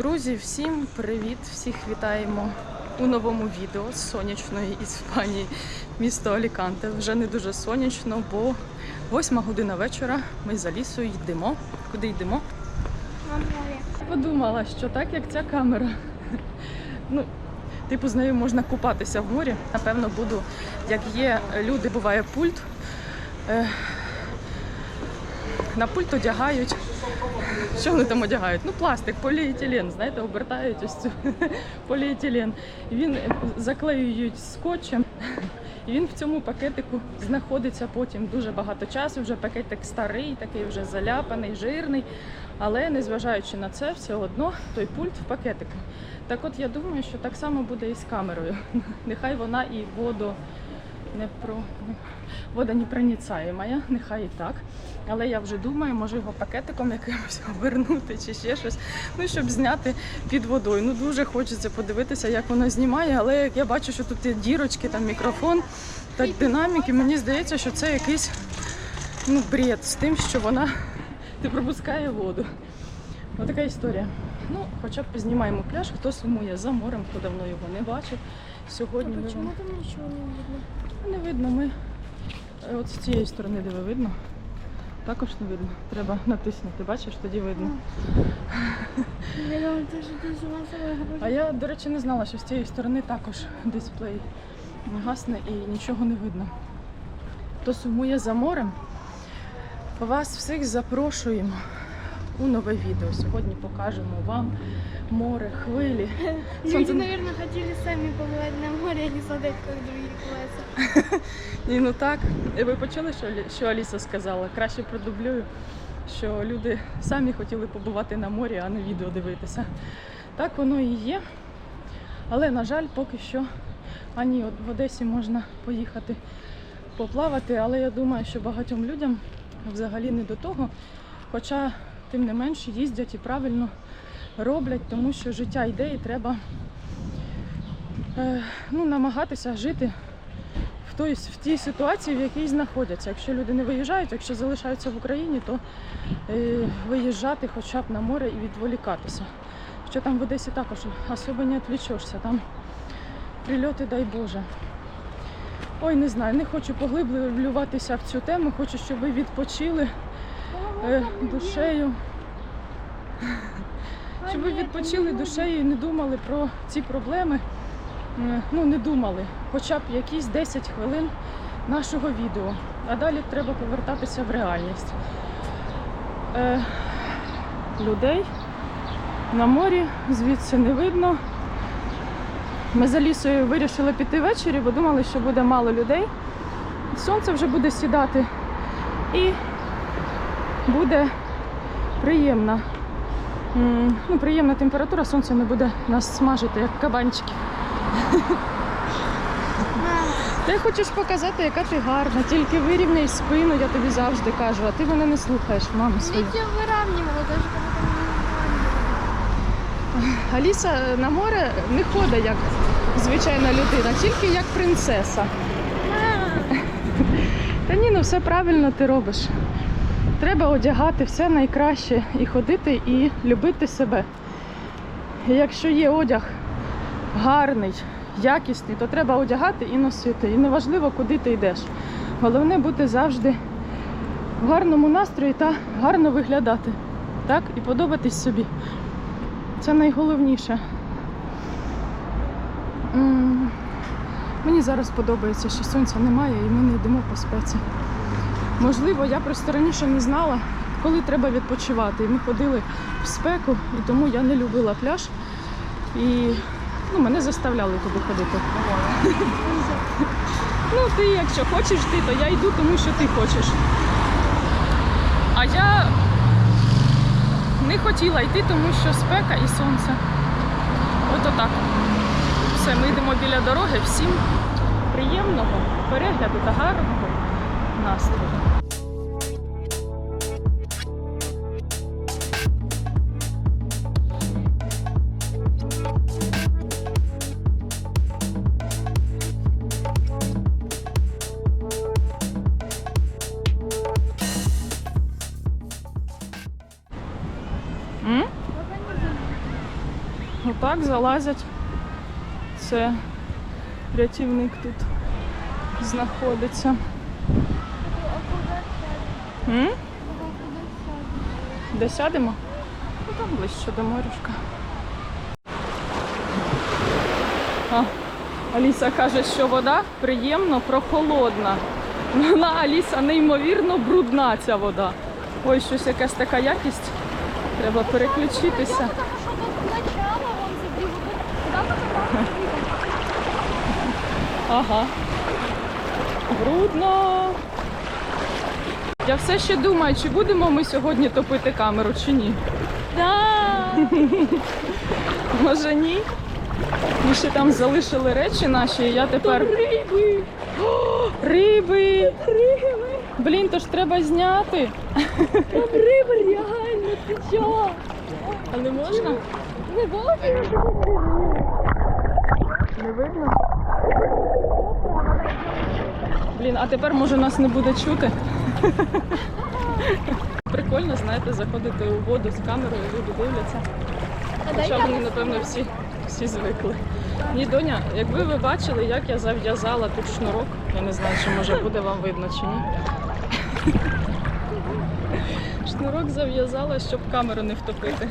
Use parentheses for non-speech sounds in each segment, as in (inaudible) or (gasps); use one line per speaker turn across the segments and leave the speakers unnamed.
Друзі, всім привіт! Всіх вітаємо у новому відео з сонячної Іспанії, місто Аліканте. Вже не дуже сонячно, бо восьма година вечора. Ми за лісою йдемо. Куди йдемо? Подумала, що так як ця камера. Ну, типу, з нею можна купатися в морі. Напевно, буду, як є люди, буває пульт. Е, на пульт одягають. Що вони там одягають? Ну, пластик, поліетилен, знаєте, обертають ось цю (laughs) поліетилен. Він заклеюють скотчем. І він в цьому пакетику знаходиться потім дуже багато часу. Вже пакетик старий, такий вже заляпаний, жирний. Але незважаючи на це, все одно той пульт в пакетику. Так от я думаю, що так само буде і з камерою. (laughs) Нехай вона і воду не про вода не проніцаєма, нехай і так. Але я вже думаю, може його пакетиком якимось (laughs) обернути чи ще щось. Ну, щоб зняти під водою. Ну дуже хочеться подивитися, як воно знімає, але як я бачу, що тут є дірочки, там мікрофон та динаміки, мені здається, що це якийсь ну, бред з тим, що вона не пропускає воду. Ось така історія. Ну, хоча б знімаємо пляж, хто сумує за морем, хто давно його не бачив. Сьогодні
А почему там ничего не видно?
Не видно, ми е, от з цієї сторони, де ви видно, також не видно. Треба натиснути, бачиш, тоді видно.
Я думаю,
А я, до речі, не знала, що з цієї сторони також дисплей гасне і нічого не видно. Хто сумує за морем, вас всіх запрошуємо у нове відео. Сьогодні покажемо вам море, хвилі.
Люди, наверное, хотели сами побывать на море, а не смотреть, как другие купаются.
Ні, ну так. І ви почули, що, що Аліса сказала? Краще продублюю, що люди самі хотіли побувати на морі, а не відео дивитися. Так воно і є. Але, на жаль, поки що ані в Одесі можна поїхати поплавати, але я думаю, що багатьом людям взагалі не до того. Хоча, тим не менше, їздять і правильно роблять, тому що життя йде і треба е, ну, намагатися жити в, той, в тій ситуації, в якій знаходяться. Якщо люди не виїжджають, якщо залишаються в Україні, то е, виїжджати хоча б на море і відволікатися. Що там в Одесі також особо не відвлічешся, там прильоти, дай Боже. Ой, не знаю, не хочу поглиблюватися в цю тему, хочу, щоб ви відпочили душею. Щоб ви відпочили душею і не думали про ці проблеми. Е, Ну, не думали, хоча б якісь 10 хвилин нашого відео. А далі треба повертатися в реальність. Е, людей на морі звідси не видно. Ми за лісою вирішили піти ввечері, бо думали, що буде мало людей. Сонце вже буде сідати і буде приємна. Ну, приємна температура, сонце не буде нас смажити, як кабанчики. Ти хочеш показати, яка ти гарна, тільки вирівняй спину, я тобі завжди кажу, а ти мене не слухаєш, маму свою.
Я не выравнивала.
Аліса на море не ходить як звичайна людина, тільки як принцеса. Та ні, ну все правильно ти робиш. Треба одягати все найкраще і ходити, і любити себе. І якщо є одяг гарний, якісний, то треба одягати і носити. І неважливо, куди ти йдеш. Головне бути завжди в гарному настрої та гарно виглядати. Так? І подобатись собі. Це найголовніше. Мені зараз подобається, що сонця немає і ми не йдемо по спеці. Можливо, я просто раніше не знала, коли треба відпочивати. І ми ходили в спеку, і тому я не любила пляж. І ну, мене заставляли туди ходити. (laughs) ну, ти, якщо хочеш йти, то я йду, тому що ти хочеш. А я не хотіла йти, тому що спека і сонце. От отак. Все, ми йдемо біля дороги. Всім приємного перегляду та гарного настрою. Отак залазять. Це рятівник тут знаходиться. М? Де сядемо? Ну там ближче до морюшка. А, Аліса каже, що вода приємно прохолодна. Вона Аліса неймовірно брудна ця вода. Ой, щось якась така якість. Треба переключитися.
Що тут начало, вон забіг. Куди
Ага. Брудно. Я все ще думаю, чи будемо ми сьогодні топити камеру, чи ні.
Да. (laughs)
Може ні? Ми ще там залишили речі наші, і я тепер.
Риби.
О, (gasps) риби!
Риби.
Блін, то ж треба зняти.
Там риби реально, ти чого?
А не можна?
Не бачиш?
Не видно. Блін, а тепер може нас не буде чути. Прикольно, знаєте, заходити у воду з камерою, люди дивляться. Хоча вони, напевно, всі, всі звикли. Ні, доня, якби ви бачили, як я зав'язала тут шнурок, я не знаю, чи може буде вам видно чи ні. Шнурок зав'язала, щоб камеру не втопити.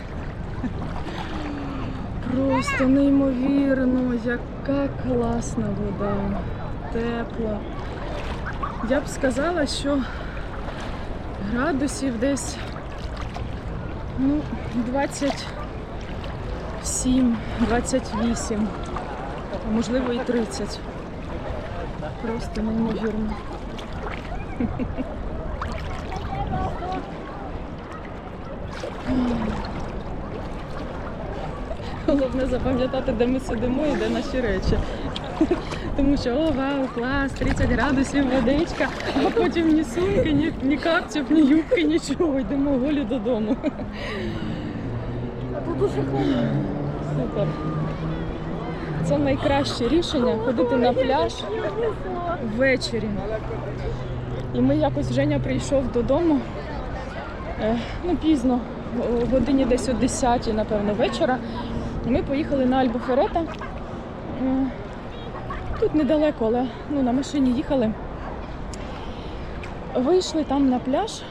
Просто неймовірно, яка класна вода, тепла. Я б сказала, що градусів десь ну, 27, 28, а можливо і 30. Просто неймовірно. Головне запам'ятати, де ми сидимо і де наші речі. (laughs) Тому що о, вау, клас, 30 градусів водичка, а потім ні сумки, ні, ні капців, ні юбки, нічого. Йдемо голі додому.
Тут дуже холодно.
Супер. Це найкраще рішення ходити на пляж ввечері. І ми якось Женя прийшов додому е, ну, пізно, о годині десь о 10, напевно, вечора. Ми поїхали на Альбуферета. Е, Тут недалеко, але ну, на машині їхали. Вийшли там на пляж.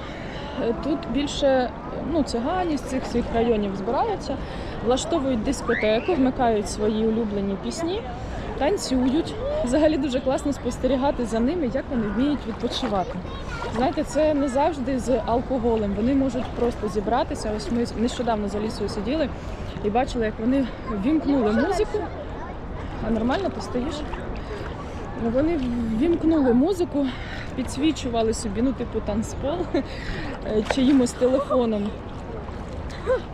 Е, Тут більше ну, цигані з цих всіх районів збираються, влаштовують дискотеку, вмикають свої улюблені пісні, танцюють. Взагалі дуже класно спостерігати за ними, як вони вміють відпочивати. Знаєте, це не завжди з алкоголем. Вони можуть просто зібратися. Ось ми нещодавно за лісою сиділи і бачили, як вони вімкнули музику. А нормально ти стоїш? Вони вімкнули музику, підсвічували собі, ну, типу, танцпол е, чиїмось телефоном.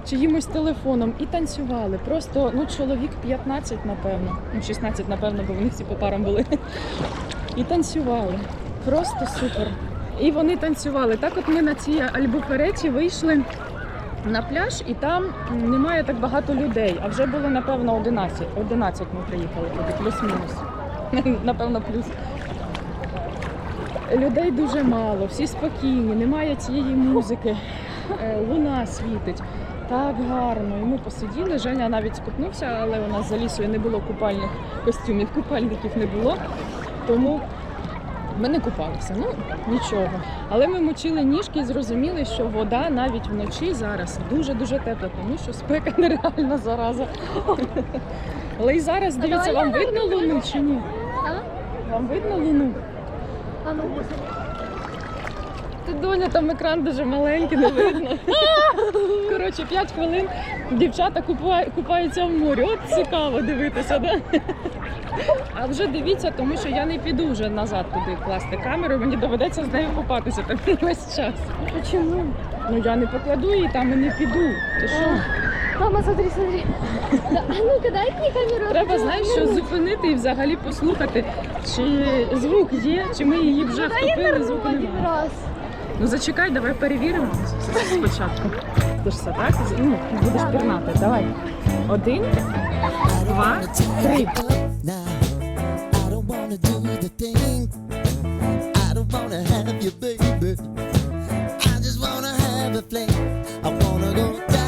Чиїмось телефоном і танцювали. Просто ну, чоловік 15, напевно. Ну, 16, напевно, бо вони всі по парам були. І танцювали. Просто супер. І вони танцювали. Так от ми на цій альбуфереті вийшли на пляж, і там немає так багато людей. А вже було, напевно, 11. 11 ми приїхали туди, плюс-мінус. (laughs) Напевно, плюс. Людей дуже мало, всі спокійні, немає цієї музики, е, луна світить. Так гарно. І ми посиділи. Женя навіть скупнувся, але у нас за лісою не було купальних костюмів, купальників не було. Тому ми не купалися. Ну нічого. Але ми мочили ніжки і зрозуміли, що вода навіть вночі зараз дуже-дуже тепла, тому що спека (laughs) нереальна зараза. Але і зараз, дивіться, вам видно луну чи ні? Вам видно луну?
А
доня, там екран дуже маленький, не видно. Коротше, 5 хвилин дівчата купаються в морі. От цікаво дивитися, да? А вже дивіться, тому що я не піду вже назад туди класти камеру, мені доведеться з нею купатися там (laughs) весь час.
Чому?
Ну я не покладу її там і не піду. Ти що?
Мама, смотри, смотри. А ну-ка, дай мне камеру.
Треба, знаєш, що зупинити і взагалі послухати, чи звук є, чи ми її вже втопили, звуку немає. Ну зачекай, давай перевіримо спочатку. Будешся, так? Ну, будеш пірнати. Давай. Один, два, три.
I just wanna have a fling. I wanna go down,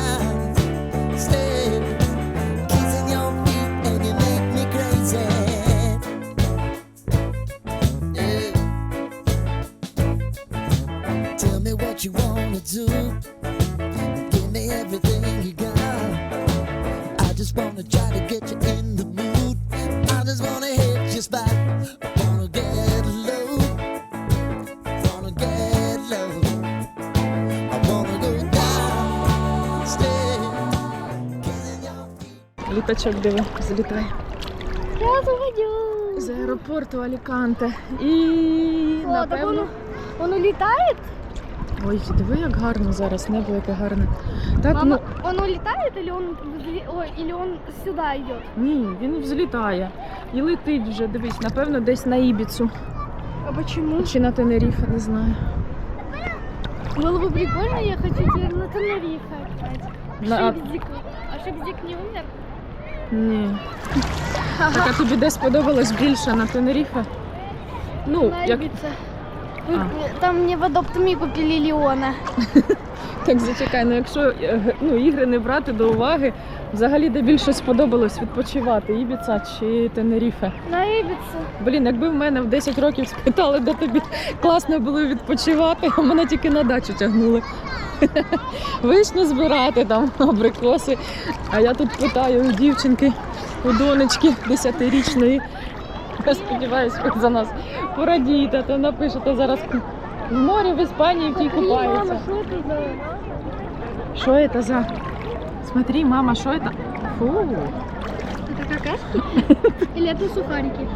Літачок диви, злітає.
Я заводю.
З аеропорту Аліканте. І
О, так
напевно.
воно, воно літає?
Ой, диви, як гарно зараз, небо яке гарне. Так,
Мама,
ну
оно летает или он, взле- ой, или он сюда идет?
ні, він взлітає. І летить вже, дивись, напевно, десь на Ібіцу.
А почему?
Чи на Тенеріфе, не знаю.
Было бы прикольно ехать теперь на Тенерифе опять.
На...
Шипздик. А Шипздик не умер?
Ні. Так, а тобі де сподобалось більше на Тенеріфе? Ну,
на
як.
Вы- Там мені в адоптами купили Леона. (laughs)
так зачекай, ну якщо е, ну, ігри не брати до уваги, взагалі де більше сподобалось відпочивати, Ібіца чи Тенеріфе?
На Ибице.
Блін, якби в мене в 10 років спитали, де тобі класно було відпочивати, а мене тільки на дачу тягнули. (laughs) Вишню збирати там, абрикоси. А я тут питаю у дівчинки, у донечки 10-річної. Я сподіваюся, ви за нас порадієте, то напишете зараз в морі в Іспанії в тій купаються. Що это за? Смотри, мама, що это? Фу.
Это какашки? (laughs) Или это сухарики?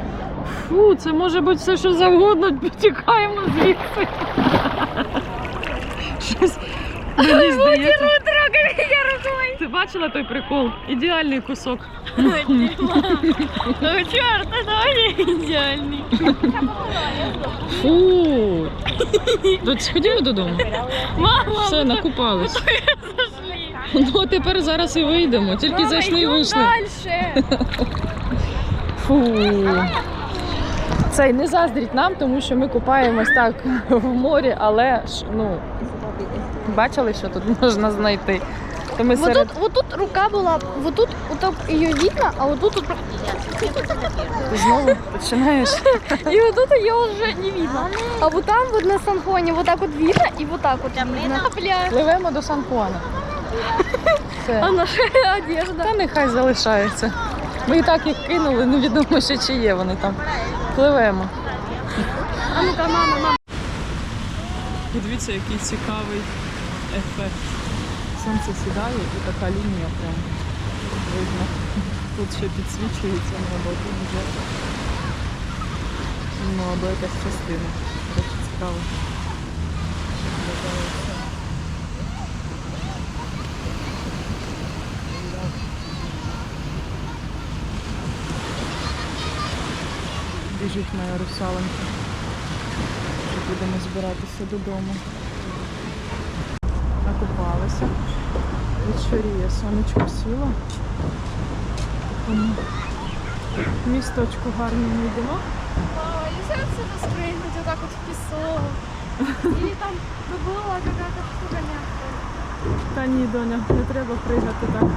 Фу, це може бути все, що завгодно. Тікаємо звідси. Щось (laughs) мені здається.
трогай меня рукой!
Ти бачила той прикол? Ідеальний кусок. (laughs)
Ну черт, это идеальный.
Фу. Тут сходимо додому.
Мама,
Все, накупались. (laughs) Ну, тепер зараз і вийдемо. Тільки зайшли і вийшли.
дальше. (laughs)
Фу. Цей не заздріть нам, тому що ми купаємось так в морі, але ж ну бачили, що тут можна знайти. То ми серед
тут, вот тут рука была, вот тут вот так видно, а вот тут,
Ти знову починаєш.
и вот тут ее уже не видно. А вот там вот на вот так вот видно и вот так вот видно.
Пливемо до Сан-Хуана. Все.
а наша одежда.
Та нехай залишається. Ми і так їх кинули, невідомо ще чи є вони там. Пливемо.
А ну-ка, мама, мама.
Подивіться, який цікавий ефект. Сонце сідає і така лінія прям видно. Тут ще підсвічується небо, тут вже ну, або якась частина. Дуже цікаво. Виглядає все. Біжить моя русаленька. Вже будемо збиратися додому. Накупалися. Вечоріє, сонечко сіло. Місточку гарному йдемо.
Мама, нельзя отсюда спрыгнуть вот так вот в песок? Или там была какая-то штука?
Та ні, доня, не треба пригати так.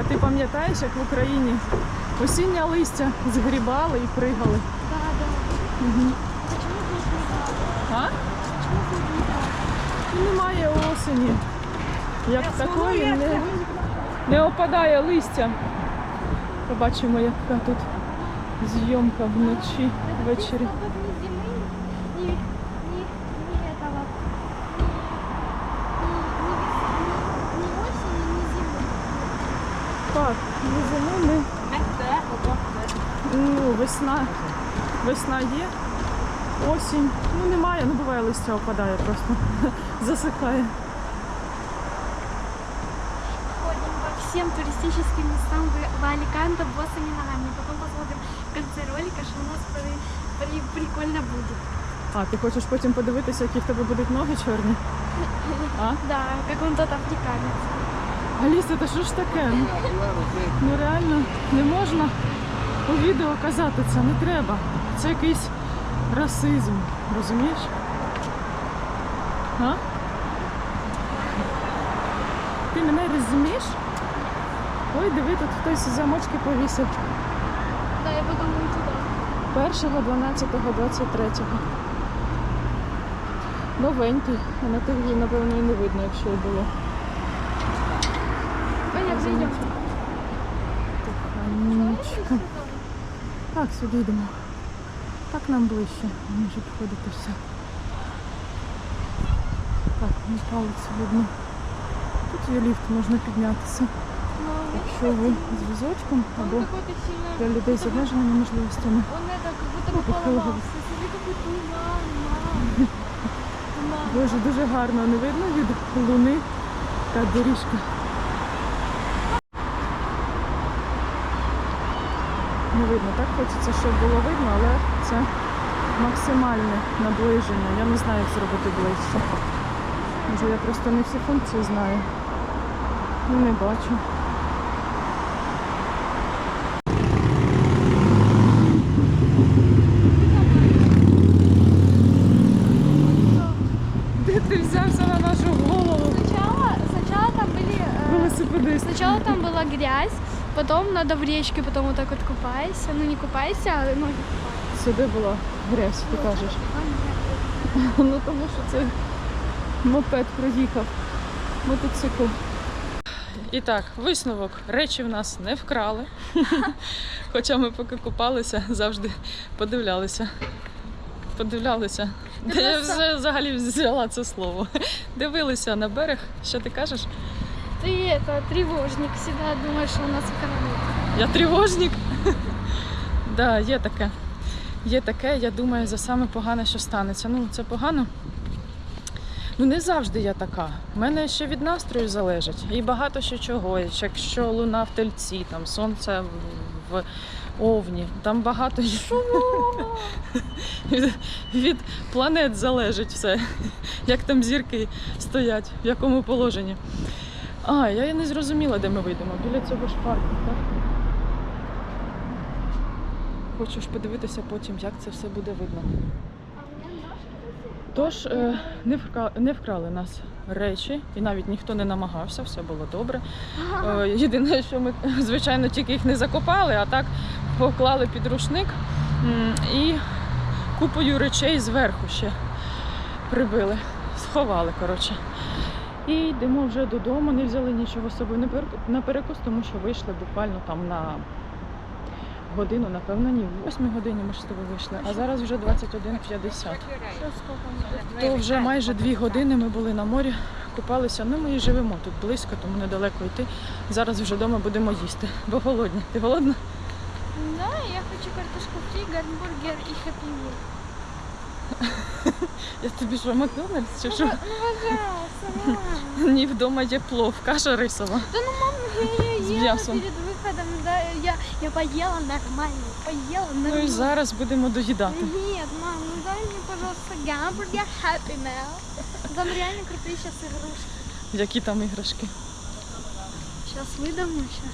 А ти пам'ятаєш, як в Україні осіння листя згрібали і пригали?
Да, да.
Угу. А?
Почему тут не так?
Немає осені. Як такої не, не опадає листя. Побачимо, яка тут зйомка вночі, ввечері. Весна. Весна є. Осінь. Ну немає, ну буває листя опадає просто. (laughs) Засихає.
Ходим по всем туристическим местам в, в Аликанте босыми ногами. Потом посмотрим в конце ролика, что у нас при- при- прикольно будет.
А, ти хочеш потім подивитися, які в тебе будуть ноги чорні? (laughs) А?
Да, как он тот африканец.
Аліса, та що ж таке? Ну, Ну реально не можна у відео казати це, не треба. Це якийсь расизм, розумієш? А? Ти мене розумієш? Ой, диви, тут хтось замочки повісив.
Да, я подумаю туда.
1, 12, 23. Новенький, а на тих, напевно, і не видно, якщо й було.
Понятно.
Сонечко. Тихонечко. Так, сюди йдемо. Так нам ближче, ніж обходити все. Так, не палець видно. Тут є ліфт, можна піднятися. Якщо ви з візочком або для людей з обмеженими можливостями. Ну,
туман, мам. Туман.
Боже, дуже гарно не видно від луни та доріжка. Не видно, так хочеться, щоб було видно, але це максимальне наближення. Я не знаю, як зробити ближче. Може, я просто не всі функції знаю. Ну, не бачу.
Потом надо в речке, потом вот так вот купайся. Ну не купайся, а ноги
Сюди була грязь, ти кажеш. (laughs) Ну тому що це мопед проїхав. Мотоцикл. І так, висновок. Речі в нас не вкрали. (laughs) Хоча ми поки купалися, завжди подивлялися. Подивлялися. Де я вже взагалі взяла це слово. (laughs) Дивилися на берег. Що ти кажеш?
Ты это, тревожник, всегда думаешь, что у нас в
Я тривожник. (laughs) да, є таке. Є таке, я думаю, за саме погане, що станеться. Ну, це погано. Ну, не завжди я така. У мене ще від настрою залежить. І багато ще чого. Якщо луна в тельці, там сонце в овні, там багато від, (laughs) від планет залежить все. Як там зірки стоять, в якому положенні. А, я не зрозуміла, де ми вийдемо. Біля цього ж парку, так? Хочу ж подивитися потім, як це все буде видно. Тож е, не, вкра... не вкрали нас речі, і навіть ніхто не намагався, все було добре. Е, єдине, що ми, звичайно, тільки їх не закопали, а так поклали під рушник і купою речей зверху ще прибили, сховали, коротше. І йдемо вже додому, не взяли нічого з собою на перекус, тому що вийшли буквально там на годину, напевно, ні, в 8 годині ми з тобою вийшли, а зараз вже 21.50.
Сейчас сколько мы?
То вже майже дві години ми були на морі, купалися. Ну ми і живемо тут близько, тому недалеко йти. Зараз вже вдома будемо їсти, бо голодні. Ти голодна?
Да, я хочу картошку фри, гамбургер и хэппи мил. (laughs)
Я тобі що, Макдональдс чи що?
Ну, пожалуйста, мам.
Ні, вдома є плов, каша рисова.
Да ну, мам, я,
С
я ела
мясом.
перед выходом, да, я, я поела нормально, поела нормально.
Ну і зараз будемо доїдати.
Нет, мам, ну дай мне, пожалуйста, гамбургер Happy Meal. Там реально крутые сейчас игрушки.
Які там іграшки?
Сейчас выдам еще.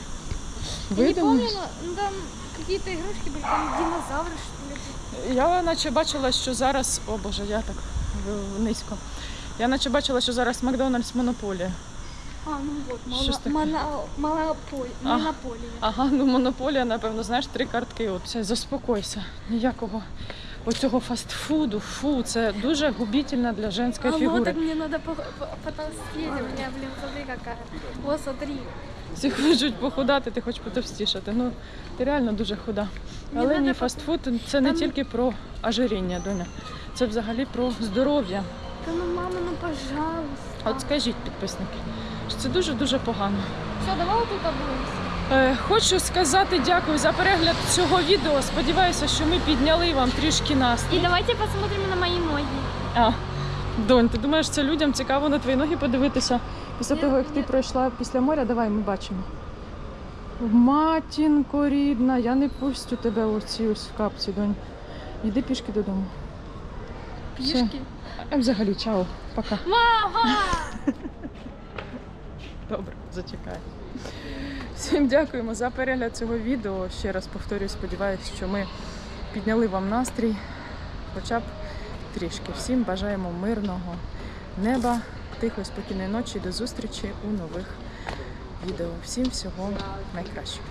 Я не помню,
Видимо.
но ну, там какие-то игрушки были, там динозавры, что ли.
Я наче бачила, що зараз. О Боже, я так низько. Я наче бачила, що зараз Макдональдс монополія.
А, ну вот,
Что ж такое? А.
Монополия.
Ага, ну монополія, напевно, знаєш, три картки. От все, заспокойся. Ніякого оцього фастфуду. Фу, це дуже губительно для женської
а
фігури.
вот так мне надо по- по- У меня, блин, смотри какая. Вот, смотри.
Всі хочуть похудати, ти хочеш потовстішати. Ну, ти реально дуже худа. Але ні, фастфуд це не тільки про ожиріння, доня. Це взагалі про здоров'я.
Да ну, мама, ну пожалуйста.
От скажіть, підписники, що це дуже-дуже погано.
Все, давай тут обуемся.
Е, Хочу сказати дякую за перегляд цього відео. Сподіваюся, що ми підняли вам трішки настрій.
И давайте посмотрим на мои ноги.
А, донь, ти думаєш, це людям цікаво на твої ноги подивитися? Після того, як ти пройшла після моря, давай ми бачимо. Матінко рідна, я не пустю тебе оці ось в капці, донь. Йди пішки додому. Все.
Пішки.
А взагалі, чао, пока.
Мама! (laughs)
Добре, зачекай. Всім дякуємо за перегляд цього відео. Ще раз повторюю, сподіваюся, що ми підняли вам настрій, хоча б трішки. Всім бажаємо мирного неба, тихої, спокійної ночі. До зустрічі у нових відео. Всім всього найкращого.